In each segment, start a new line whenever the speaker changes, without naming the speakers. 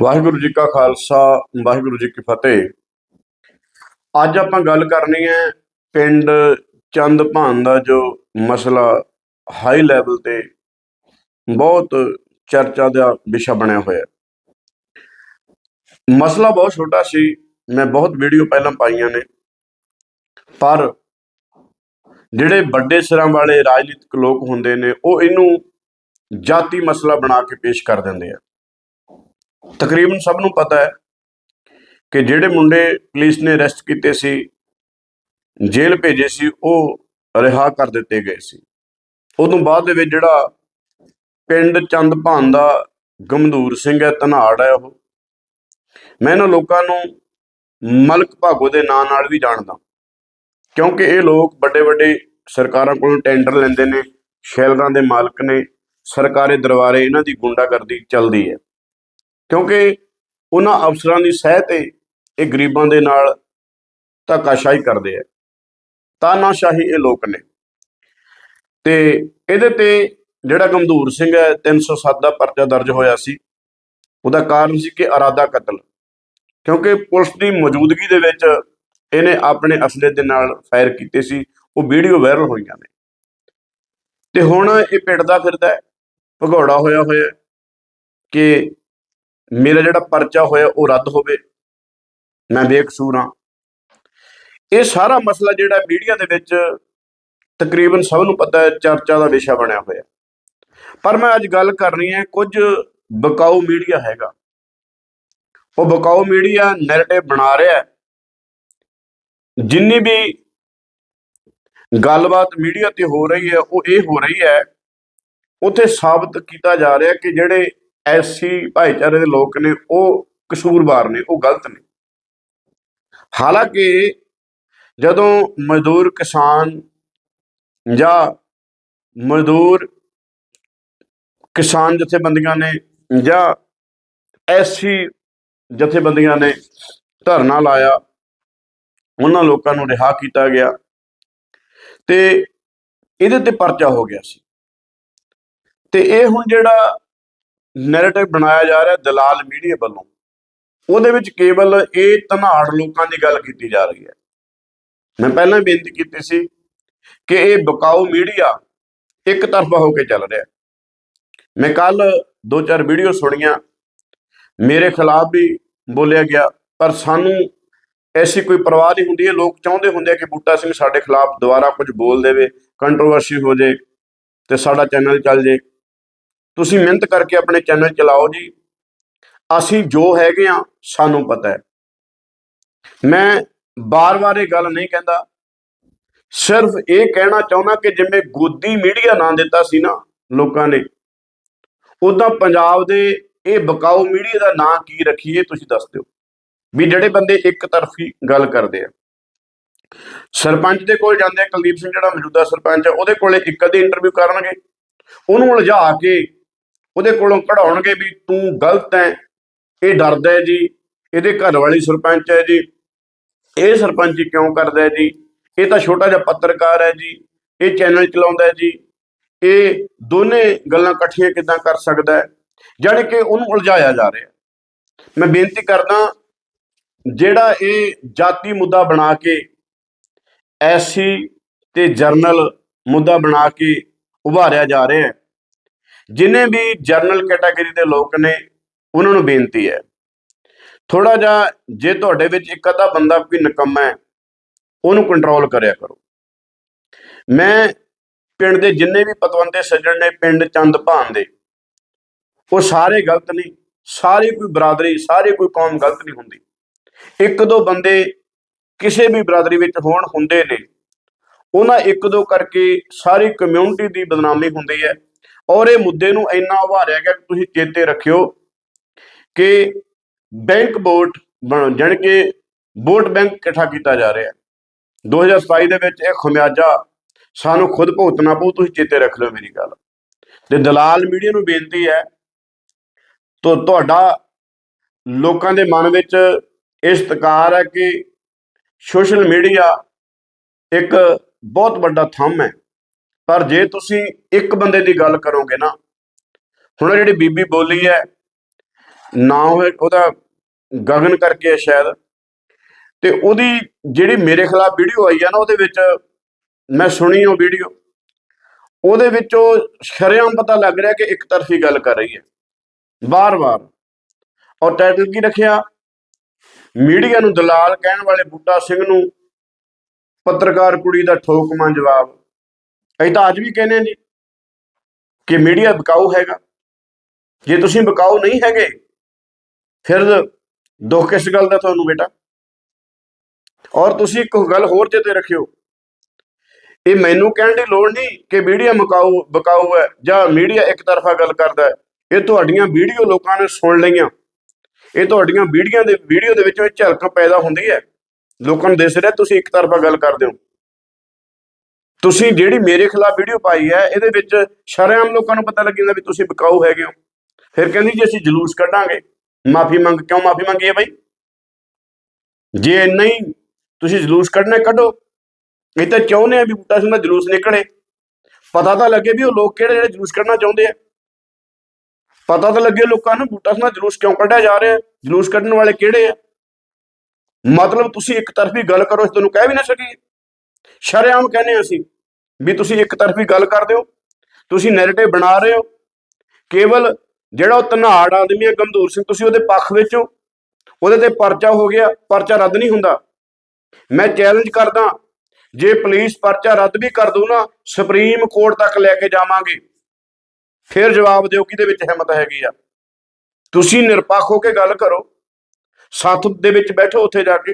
ਵਾਹਿਗੁਰੂ ਜੀ ਕਾ ਖਾਲਸਾ, ਵਾਹਿਗੁਰੂ ਜੀ ਕੀ ਫਤਿਹ। ਅੱਜ ਆਪਾਂ ਗੱਲ ਕਰਨੀ ਹੈ ਪਿੰਡ ਚੰਦ ਭਾਨ ਦਾ ਜੋ ਮਸਲਾ ਹਾਈ ਲੈਵਲ ਤੇ ਬਹੁਤ ਚਰਚਾ ਦਾ ਵਿਸ਼ਾ ਬਣਿਆ ਹੋਇਆ। ਮਸਲਾ ਬਹੁਤ ਛੋਟਾ ਸੀ, ਮੈਂ ਬਹੁਤ ਵੀਡੀਓ ਪਹਿਲਾਂ ਪਾਈਆਂ ਨੇ। ਪਰ ਜਿਹੜੇ ਵੱਡੇ ਸਿਰਾਂ ਵਾਲੇ ਰਾਜਨੀਤਿਕ ਲੋਕ ਹੁੰਦੇ ਨੇ, ਉਹ ਇਹਨੂੰ ਜਾਤੀ ਮਸਲਾ ਬਣਾ ਕੇ ਪੇਸ਼ ਕਰ ਦਿੰਦੇ ਆ। ਤਕਰੀਬਨ ਸਭ ਨੂੰ ਪਤਾ ਹੈ ਕਿ ਜਿਹੜੇ ਮੁੰਡੇ ਪੁਲਿਸ ਨੇ ਅਰੈਸਟ ਕੀਤੇ ਸੀ, ਜੇਲ੍ਹ ਭੇਜੇ ਸੀ, ਉਹ ਰਿਹਾ ਕਰ ਦਿੱਤੇ ਗਏ ਸੀ। ਉਦੋਂ ਬਾਅਦ ਦੇ ਵਿੱਚ ਜਿਹੜਾ ਪਿੰਡ ਚੰਦਭਾਨ ਦਾ ਗਮਦੂਰ ਸਿੰਘ ਹੈ, ਧਨਾੜ ਹੈ ਉਹ। ਮੈਂ ਇਹਨਾਂ ਲੋਕਾਂ ਨੂੰ ਮਲਕ ਭਾਗੋ ਦੇ ਨਾਂ ਨਾਲ ਵੀ ਜਾਣਦਾ। ਕਿਉਂਕਿ ਇਹ ਲੋਕ ਵੱਡੇ ਵੱਡੇ ਸਰਕਾਰਾਂ ਕੋਲੋਂ ਟੈਂਡਰ ਲੈਂਦੇ ਨੇ, ਸ਼ੈਲਰਾਂ ਦੇ ਮਾਲਕ ਨੇ, ਸਰਕਾਰੀ ਦਰਬਾਰੇ ਇਹਨਾਂ ਦੀ ਗੁੰਡਾਗਰਦੀ ਚੱਲਦੀ ਹੈ। ਕਿਉਂਕਿ ਉਹਨਾਂ ਅਫਸਰਾਂ ਦੀ ਸਹਿ ਤੇ ਇਹ ਗਰੀਬਾਂ ਦੇ ਨਾਲ ਧੱਕਾਸ਼ਾਹੀ ਕਰਦੇ ਆ। ਤਾਨਾਸ਼ਾਹੀ ਇਹ ਲੋਕ ਨੇ। ਤੇ ਇਹਦੇ ਤੇ ਜਿਹੜਾ ਗੰਦੂਰ ਸਿੰਘ ਹੈ 307 ਦਾ ਪਰਚਾ ਦਰਜ ਹੋਇਆ ਸੀ। ਉਹਦਾ ਕਾਰਨ ਸੀ ਕਿ ਇਰਾਦਾ ਕਤਲ। ਕਿਉਂਕਿ ਪੁਲਿਸ ਦੀ ਮੌਜੂਦਗੀ ਦੇ ਵਿੱਚ ਇਹਨੇ ਆਪਣੇ ਅਸਲੇ ਦੇ ਨਾਲ ਫਾਇਰ ਕੀਤੇ ਸੀ। ਉਹ ਵੀਡੀਓ ਵਾਇਰਲ ਹੋਈਆਂ ਨੇ। ਤੇ ਹੁਣ ਇਹ ਪਿੱਟਦਾ ਫਿਰਦਾ ਭਗੌੜਾ ਹੋਇਆ ਹੋਇਆ ਕਿ ਮੇਰਾ ਜਿਹੜਾ ਪਰਚਾ ਹੋਇਆ ਉਹ ਰੱਦ ਹੋਵੇ, ਮੈਂ ਬੇਕਸੂਰ ਹਾਂ। ਇਹ ਸਾਰਾ ਮਸਲਾ ਜਿਹੜਾ ਮੀਡੀਆ ਦੇ ਵਿੱਚ ਤਕਰੀਬਨ ਸਭ ਨੂੰ ਪਤਾ ਹੈ, ਚਰਚਾ ਦਾ ਵਿਸ਼ਾ ਬਣਿਆ ਹੋਇਆ। ਪਰ ਮੈਂ ਅੱਜ ਗੱਲ ਕਰਨੀ ਹੈ, ਕੁਝ ਬਕਾਊ ਮੀਡੀਆ ਹੈਗਾ। ਉਹ ਬਕਾਊ ਮੀਡੀਆ ਨੈਰੇਟਿਵ ਬਣਾ ਰਿਹਾ ਹੈ। ਜਿੰਨੀ ਵੀ ਗੱਲਬਾਤ ਮੀਡੀਆ ਤੇ ਹੋ ਰਹੀ ਹੈ, ਉਹ ਇਹ ਹੋ ਰਹੀ ਹੈ, ਉੱਥੇ ਸਾਬਤ ਕੀਤਾ ਜਾ ਰਿਹਾ ਕਿ ਜਿਹੜੇ ਐਸੀ ਭਾਈਚਾਰੇ ਦੇ ਲੋਕ ਨੇ, ਉਹ ਕਸੂਰਵਾਰ ਨੇ, ਉਹ ਗਲਤ ਨੇ। ਹਾਲਾਂਕਿ ਜਦੋਂ ਮਜ਼ਦੂਰ ਕਿਸਾਨ ਜਾਂ ਮਜ਼ਦੂਰ ਕਿਸਾਨ ਜਥੇਬੰਦੀਆਂ ਨੇ ਜਾਂ ਐਸੀ ਜਥੇਬੰਦੀਆਂ ਨੇ ਧਰਨਾ ਲਾਇਆ, ਉਹਨਾਂ ਲੋਕਾਂ ਨੂੰ ਰਿਹਾ ਕੀਤਾ ਗਿਆ ਤੇ ਇਹਦੇ ਤੇ ਪਰਚਾ ਹੋ ਗਿਆ ਸੀ। ਤੇ ਇਹ ਹੁਣ ਜਿਹੜਾ ਨੈਰੇਟਿਵ ਬਣਾਇਆ ਜਾ ਰਿਹਾ ਦਲਾਲ ਮੀਡੀਆ ਵੱਲੋਂ। ਉਹਦੇ ਵਿੱਚ ਕੇਵਲ ਇਹ ਧਨਾੜ ਲੋਕਾਂ ਦੀ ਗੱਲ ਕੀਤੀ ਜਾ ਰਹੀ ਹੈ। ਮੈਂ ਪਹਿਲਾਂ ਹੀ ਬੇਨਤੀ ਕੀਤੀ ਸੀ ਕਿ ਇਹ ਬਕਾਊ ਮੀਡੀਆ ਇੱਕ ਤਰਫਾ ਹੋ ਕੇ ਚੱਲ ਰਿਹਾ। ਮੈਂ ਕੱਲ ਦੋ ਚਾਰ ਵੀਡੀਓ ਸੁਣੀਆਂ। ਮੇਰੇ ਖਿਲਾਫ ਵੀ ਬੋਲਿਆ ਗਿਆ, ਪਰ ਸਾਨੂੰ ਐਸੀ ਕੋਈ ਪਰਵਾਹ ਨਹੀਂ ਹੁੰਦੀ। ਹੈ ਲੋਕ ਚਾਹੁੰਦੇ ਹੁੰਦੇ ਆ ਕਿ ਬੂਟਾ ਸਿੰਘ ਸਾਡੇ ਖਿਲਾਫ ਦੁਬਾਰਾ ਕੁਝ ਬੋਲ ਦੇਵੇ ਕੰਟਰੋਵਰਸੀ ਹੋ ਜੇ ਤੇ ਸਾਡਾ ਚੈਨਲ ਚੱਲ ਜੇ। ਤੁਸੀਂ ਮਿਹਨਤ ਕਰਕੇ ਆਪਣੇ ਚੈਨਲ ਚਲਾਓ ਜੀ। ਅਸੀਂ ਜੋ ਹੈਗੇ ਆ ਸਾਨੂੰ ਪਤਾ ਹੈ। ਮੈਂ ਬਾਰ-ਬਾਰ ਇਹ ਗੱਲ ਨਹੀਂ ਕਹਿੰਦਾ। ਸਿਰਫ ਇਹ ਕਹਿਣਾ ਚਾਹੁੰਦਾ ਕਿ ਜਿਵੇਂ ਗੋਦੀ ਮੀਡੀਆ ਨਾਂ ਦਿੱਤਾ ਸੀ ਨਾ ਲੋਕਾਂ ਨੇ ਉਦਾਂ ਪੰਜਾਬ ਦੇ ਇਹ ਬਕਾਊ ਮੀਡੀਆ ਦਾ ਨਾਂ ਕੀ ਰੱਖੀਏ ਤੁਸੀਂ ਦੱਸ ਦਿਓ। ਵੀ ਜਿਹੜੇ ਬੰਦੇ ਇੱਕ ਤਰਫੀ ਗੱਲ ਕਰਦੇ ਆ। ਸਰਪੰਚ ਦੇ ਕੋਲ ਜਾਂਦੇ ਆ ਕੁਲਦੀਪ ਸਿੰਘ ਜਿਹੜਾ ਮੌਜੂਦਾ ਸਰਪੰਚ ਹੈ ਉਹਦੇ ਕੋਲੇ ਇੱਕ ਅੱਧੀ ਇੰਟਰਵਿਊ ਕਰਨਗੇ। ਉਹਨੂੰ ਉਲਝਾ ਕੇ ਉਹਦੇ ਕੋਲੋਂ ਕਢਾਉਣਗੇ ਵੀ ਤੂੰ ਗਲਤ ਹੈ ਇਹ ਡਰਦਾ ਹੈ ਜੀ, ਇਹਦੇ ਘਰ ਵਾਲੀ ਸਰਪੰਚ ਹੈ ਜੀ, ਇਹ ਸਰਪੰਚੀ ਕਿਉਂ ਕਰਦਾ ਹੈ ਜੀ? ਇਹ ਤਾਂ ਛੋਟਾ ਜਿਹਾ ਪੱਤਰਕਾਰ ਹੈ ਜੀ, ਇਹ ਚੈਨਲ ਚਲਾਉਂਦਾ ਹੈ ਜੀ, ਇਹ ਦੋਨੇ ਗੱਲਾਂ ਇਕੱਠੀਆਂ ਕਿਦਾਂ ਕਰ ਸਕਦਾ ਹੈ? ਜਾਣੀ ਕਿ ਉਹਨੂੰ ਉਲਝਾਇਆ ਜਾ ਰਿਹਾ ਮੈਂ ਬੇਨਤੀ ਕਰਦਾ, ਜਿਹੜਾ ਇਹ ਜਾਤੀ ਮੁੱਦਾ ਬਣਾ ਕੇ ਐਸੀ ਤੇ ਜਰਨਲ ਮੁੱਦਾ ਬਣਾ ਕੇ ਉਭਾਰਿਆ ਜਾ ਰਿਹਾ ਹੈ ਜਿਨੇ ਵੀ ਜਰਨਲ ਕੈਟਾਗਰੀ ਦੇ ਲੋਕ ਨੇ, ਉਹਨਾਂ ਨੂੰ ਬੇਨਤੀ ਹੈ। ਥੋੜਾ ਜਿਹਾ ਜੇ ਤੁਹਾਡੇ ਵਿੱਚ ਇੱਕ ਅੱਧਾ ਬੰਦਾ ਕੋਈ ਨਿਕੰਮਾ ਹੈ, ਉਹਨੂੰ ਕੰਟਰੋਲ ਕਰਿਆ ਕਰੋ। ਮੈਂ ਪਿੰਡ ਦੇ ਜਿੰਨੇ ਵੀ ਪਤਵੰਤੇ ਸੱਜਣ ਨੇ, ਪਿੰਡ ਚੰਦ ਭਾਨ ਦੇ, ਉਹ ਸਾਰੇ ਗਲਤ ਨਹੀਂ ਸਾਰੀ ਕੋਈ ਬਰਾਦਰੀ, ਸਾਰੀ ਕੋਈ ਕੌਮ ਗਲਤ ਨਹੀਂ ਹੁੰਦੀ। ਇੱਕ ਦੋ ਬੰਦੇ ਕਿਸੇ ਵੀ ਬਰਾਦਰੀ ਵਿੱਚ ਹੋਣ ਹੁੰਦੇ ਨੇ, ਉਹਨਾਂ ਇੱਕ ਦੋ ਕਰਕੇ ਸਾਰੀ ਕਮਿਊਨਿਟੀ ਦੀ ਬਦਨਾਮੀ ਹੁੰਦੀ ਹੈ। ਔਰ ਇਹ ਮੁੱਦੇ ਨੂੰ ਇੰਨਾ ਉਭਾਰਿਆ ਗਿਆ ਕਿ ਤੁਸੀਂ ਚੇਤੇ ਰੱਖਿਓ ਕਿ ਬੈਂਕ ਵੋਟ ਬਣ, ਜਾਣੀ ਕਿ ਵੋਟ ਬੈਂਕ ਇਕੱਠਾ ਕੀਤਾ ਜਾ ਰਿਹਾ। ਹੈ 2027 ਦੇ ਵਿੱਚ ਇਹ ਖਮਿਆਜਾ ਸਾਨੂੰ ਖੁਦ ਭੁਗਤਣਾ ਪਊ, ਤੁਸੀਂ ਚੇਤੇ ਰੱਖ ਲਿਓ ਮੇਰੀ ਗੱਲ। ਤੇ ਦਲਾਲ ਮੀਡੀਆ ਨੂੰ ਬੇਨਤੀ ਹੈ, ਤੋ ਤੁਹਾਡਾ ਲੋਕਾਂ ਦੇ ਮਨ ਵਿੱਚ ਇਸਤਕਾਰ ਹੈ ਕਿ ਸੋਸ਼ਲ ਮੀਡੀਆ ਇੱਕ ਬਹੁਤ ਵੱਡਾ ਥੰਮ ਹੈ। ਪਰ ਜੇ ਤੁਸੀਂ ਇੱਕ ਬੰਦੇ ਦੀ ਗੱਲ ਕਰੋਗੇ ਨਾ, ਹੁਣ ਜਿਹੜੀ ਬੀਬੀ ਬੋਲੀ ਹੈ, ਨਾ ਉਹਦਾ ਗਗਨ ਕਰਕੇ ਸ਼ਾਇਦ, ਤੇ ਉਹਦੀ ਜਿਹੜੀ ਮੇਰੇ ਖਿਲਾਫ ਵੀਡੀਓ ਆਈ ਆ ਨਾ, ਉਹਦੇ ਵਿੱਚ ਮੈਂ ਸੁਣੀ ਉਹ ਵੀਡੀਓ, ਉਹਦੇ ਵਿੱਚ ਉਹ ਸ਼ਰੇਆਮ ਪਤਾ ਲੱਗ ਰਿਹਾ ਕਿ ਇੱਕ ਤਰਫੀ ਗੱਲ ਕਰ ਰਹੀ ਹੈ। ਬਾਰ-ਬਾਰ ਔਰ ਟਾਈਟਲ ਕੀ ਰੱਖਿਆ? ਮੀਡੀਆ ਨੂੰ ਦਲਾਲ ਕਹਿਣ ਵਾਲੇ ਬੂਟਾ ਸਿੰਘ ਨੂੰ ਪੱਤਰਕਾਰ ਕੁੜੀ ਦਾ ਠੋਕਵਾਂ ਜਵਾਬ। ਅਸੀਂ ਤਾਂ ਅੱਜ ਵੀ ਕਹਿੰਦੇ ਹਾਂ ਜੀ ਕਿ ਮੀਡੀਆ ਬਕਾਊ ਹੈਗਾ। ਜੇ ਤੁਸੀਂ ਵਿਕਾਊ ਨਹੀਂ ਹੈਗੇ, ਫਿਰ ਦੁੱਖ ਕਿਸ ਗੱਲ ਦਾ ਤੁਹਾਨੂੰ ਬੇਟਾ? ਔਰ ਤੁਸੀਂ ਇੱਕ ਗੱਲ ਹੋਰ ਚੇਤੇ ਰੱਖਿਓ। ਇਹ ਮੈਨੂੰ ਕਹਿਣ ਦੀ ਲੋੜ ਨਹੀਂ ਕਿ ਮੀਡੀਆ ਮਕਾਊ, ਬਕਾਊ ਹੈ ਜਾਂ ਮੀਡੀਆ ਇੱਕ ਤਰਫਾ ਗੱਲ ਕਰਦਾ ਹੈ। ਇਹ ਤੁਹਾਡੀਆਂ ਵੀਡੀਓ ਲੋਕਾਂ ਨੇ ਸੁਣ ਲਈਆਂ। ਇਹ ਤੁਹਾਡੀਆਂ ਵੀਡੀਓ ਦੇ ਵੀਡੀਓ ਦੇ ਵਿੱਚੋਂ ਇਹ ਝਲਕ ਪੈਦਾ ਹੁੰਦੀ ਹੈ। ਲੋਕਾਂ ਨੂੰ ਦਿਸ ਰਿਹਾ, ਤੁਸੀਂ ਇੱਕ ਤਰਫਾ ਗੱਲ ਕਰਦੇ ਹੋ। ਤੁਸੀਂ ਜਿਹੜੀ ਮੇਰੇ ਖਿਲਾਫ ਵੀਡੀਓ ਪਾਈ ਹੈ, ਇਹਦੇ ਵਿੱਚ ਸ਼ਰੇਆਮ ਲੋਕਾਂ ਨੂੰ ਪਤਾ ਲੱਗ ਜਾਂਦਾ ਵੀ ਤੁਸੀਂ ਵਿਕਾਊ ਹੈਗੇ ਹੋ। ਫਿਰ ਕਹਿੰਦੀ ਜੀ ਅਸੀਂ ਜਲੂਸ ਕੱਢਾਂਗੇ। ਮਾਫੀ ਮੰਗ, ਕਿਉਂ ਮਾਫੀ ਮੰਗੀ ਹੈ ਬਾਈ? ਜੇ ਨਹੀਂ, ਤੁਸੀਂ ਜਲੂਸ ਕੱਢਣਾ ਕੱਢੋ। ਇਹ ਤਾਂ ਚਾਹੁੰਦੇ ਆ ਵੀ ਬੂਟਾ ਸਿੰਘ ਦਾ ਜਲੂਸ ਨਿਕਲੇ। ਪਤਾ ਤਾਂ ਲੱਗੇ ਵੀ ਉਹ ਲੋਕ ਕਿਹੜੇ ਜਿਹੜੇ ਜਲੂਸ ਕੱਢਣਾ ਚਾਹੁੰਦੇ ਆ। ਪਤਾ ਤਾਂ ਲੱਗੇ ਲੋਕਾਂ ਨੂੰ ਬੂਟਾ ਸਿੰਘ ਦਾ ਜਲੂਸ ਕਿਉਂ ਕੱਢਿਆ ਜਾ ਰਿਹਾ। ਜਲੂਸ ਕੱਢਣ ਵਾਲੇ ਕਿਹੜੇ ਆ? ਮਤਲਬ ਤੁਸੀਂ ਇੱਕ ਤਰਫੀ ਗੱਲ ਕਰੋ ਇਸ ਤੁਹਾਨੂੰ ਕਹਿ ਵੀ ਨਾ ਸਕੀਏ। ਸ਼ਰੇਆਮ ਕਹਿੰਦੇ ਅਸੀਂ ਵੀ ਤੁਸੀਂ ਇੱਕ ਤਰਫੀ ਗੱਲ ਕਰਦੇ ਹੋ ਤੁਸੀਂ ਨੈਰੇਟਿਵ ਬਣਾ ਰਹੇ ਹੋ। ਕੇਵਲ ਜਿਹੜਾ ਉਹ ਧਨਾੜ ਆਦਮੀ ਹੈ ਗੰਦੂਰ ਸਿੰਘ, ਤੁਸੀਂ ਉਹਦੇ ਪੱਖ ਵਿੱਚ ਹੋ। ਉਹਦੇ ਤੇ ਪਰਚਾ ਹੋ ਗਿਆ, ਪਰਚਾ ਰੱਦ ਨਹੀਂ ਹੁੰਦਾ। ਮੈਂ ਚੈਲੰਜ ਕਰਦਾ, ਜੇ ਪੁਲਿਸ ਪਰਚਾ ਰੱਦ ਵੀ ਕਰ ਦੂ ਨਾ, ਸੁਪਰੀਮ ਕੋਰਟ ਤੱਕ ਲੈ ਕੇ ਜਾਵਾਂਗੇ। ਫਿਰ ਜਵਾਬ ਦਿਓ ਕਿਹਦੇ ਵਿੱਚ ਹਿੰਮਤ ਹੈਗੀ ਆ। ਤੁਸੀਂ ਨਿਰਪੱਖ ਹੋ ਕੇ ਗੱਲ ਕਰੋ। ਸੱਥ ਦੇ ਵਿੱਚ ਬੈਠੋ ਉੱਥੇ ਜਾ ਕੇ।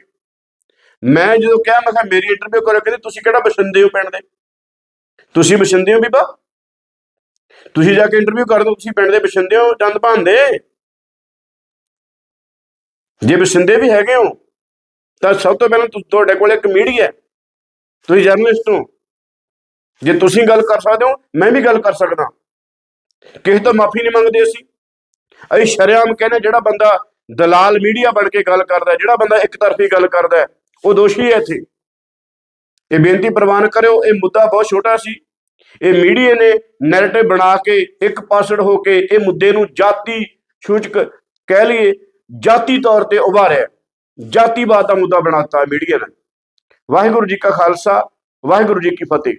ਮੈਂ ਜਦੋਂ ਕਿਹਾ, ਮੈਂ ਕਿਹਾ, ਮੇਰੀ ਇੰਟਰਵਿਊ ਕਰੋ ਕਹਿੰਦੇ, ਤੁਸੀਂ ਕਿਹੜਾ ਬਸਿੰਦੇ ਹੋ, ਪਿੰਡ ਦੇ? ਤੁਸੀਂ ਬਸਿੰਦੇ ਹੋ ਬੀਬਾ? ਤੁਸੀਂ ਜਾ ਕੇ ਇੰਟਰਵਿਊ ਕਰ ਦਿਓ, ਤੁਸੀਂ ਪਿੰਡ ਦੇ ਬਸਿੰਦੇ ਹੋ ਚੰਦ ਭਾਂਦੇ ਜੇ ਬਸਿੰਦੇ ਵੀ ਹੈਗੇ ਹੋ, ਤਾਂ ਸਭ ਤੋਂ ਪਹਿਲਾਂ ਤੁਹਾਡੇ ਕੋਲ ਇੱਕ ਮੀਡੀਆ ਹੈ। ਤੁਸੀਂ ਜਰਨਲਿਸਟ ਹੋ। ਜੇ ਤੁਸੀਂ ਗੱਲ ਕਰ ਸਕਦੇ ਹੋ, ਮੈਂ ਵੀ ਗੱਲ ਕਰ ਸਕਦਾ। ਕਿਸੇ ਤੋਂ ਮਾਫੀ ਨਹੀਂ ਮੰਗਦੇ ਅਸੀਂ। ਅਸੀਂ ਸ਼ਰੇਆਮ ਕਹਿੰਦੇ ਜਿਹੜਾ ਬੰਦਾ ਦਲਾਲ ਮੀਡੀਆ ਬਣ ਕੇ ਗੱਲ ਕਰਦਾ ਜਿਹੜਾ ਬੰਦਾ ਇੱਕ ਤਰਫੀ ਗੱਲ ਕਰਦਾ ਉਹ ਦੋਸ਼ੀ ਹੈ ਇੱਥੇ। ਇਹ ਬੇਨਤੀ ਪ੍ਰਵਾਨ ਕਰਿਓ, ਇਹ ਮੁੱਦਾ ਬਹੁਤ ਛੋਟਾ ਸੀ। ਇਹ ਮੀਡੀਆ ਨੇ ਨੈਰੇਟਿਵ ਬਣਾ ਕੇ ਇੱਕ ਪਾਸੜ ਹੋ ਕੇ ਇਹ ਮੁੱਦੇ ਨੂੰ ਜਾਤੀ ਸੂਚਕ ਕਹਿ ਲਈਏ, ਜਾਤੀ ਤੌਰ ਤੇ ਉਭਾਰਿਆ। ਜਾਤੀਵਾਦ ਦਾ ਮੁੱਦਾ ਬਣਾਤਾ ਮੀਡੀਆ ਨੇ। ਵਾਹਿਗੁਰੂ ਜੀ ਕਾ ਖਾਲਸਾ, ਵਾਹਿਗੁਰੂ ਜੀ ਕੀ ਫਤਿਹ।